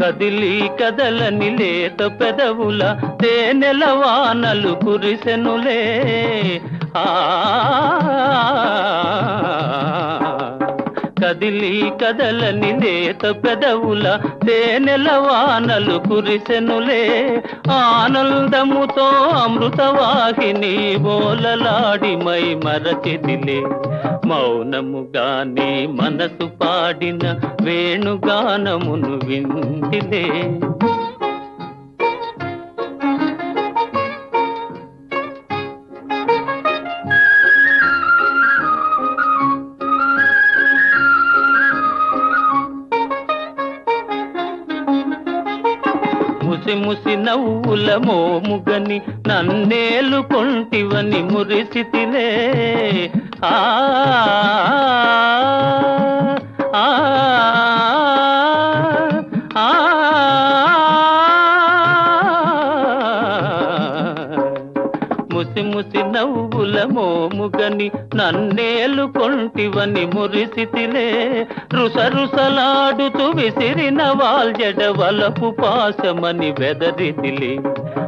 కదిలి కదలని లేత పెదవుల తేనెల వానలు కురిసెనులే. ఆ కదిలి కదలని నేత పెదవుల తేనెల వానలు కురిసెనులే. ఆనందముతో అమృతవాహిని బోలలాడి మై మరచిదిలే. మౌనముగానే మనసు పాడిన వేణుగానమును వింటిలే. ముసి ముసి నవ్వుల మోముగని నన్నేలు కొంటివని మురిసితిలే. ఆ ఆ, ముసి ముసి నవ్వుల మోముగని నన్నేలు కొంటివని మురిసితిలే. రుస రుసలాడుతూ విసిరిన వాల్జడ వలపు పాశమని వెదరిదిలే